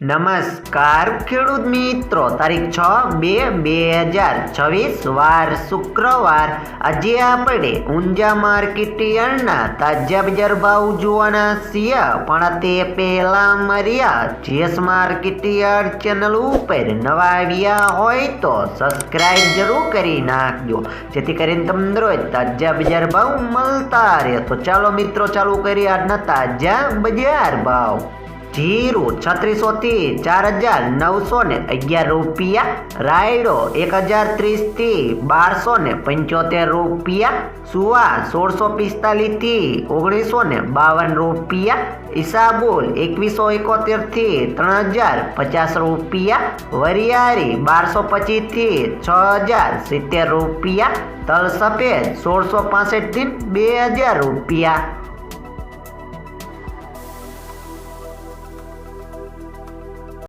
નમસ્કાર, ખેડૂત મિત્રો. તારીખ છ બે બે હજાર છવ્વીસ, વાર શુક્રવાર. આજે આપણે ઊંઝા માર્કેટ તાજા બજાર ભાવ જોવાના છીએ. પણ તે પહેલાં મર્યા, જેસ માર્કેટ યાર્ડ ચેનલ ઉપર નવા આવ્યા હોય તો સબસ્ક્રાઇબ જરૂર કરી નાખજો. જેથી કરીને તમને રોજ તાજા બજાર ભાવ મળતા રહે. તો ચાલો મિત્રો, ચાલુ કરીએ આજના તાજા બજાર ભાવ. જીરું છત્રીસો થી ચાર હજાર નવસો ને અગિયાર રૂપિયા, રાયડો એક હજાર ત્રીસથી બારસો ને પંચોતેર રૂપિયા, સુવા સોળસો પિસ્તાલીસથી ઓગણીસો ને બાવન રૂપિયા, ઈસાબુલ એકવીસો એકોતેરથી ત્રણ હજાર પચાસ રૂપિયા વરિયારી બારસો પચીસથી છ હજાર સિત્તેર રૂપિયા તલ સફેદ સોળસો પાસઠથી બે હજાર રૂપિયા.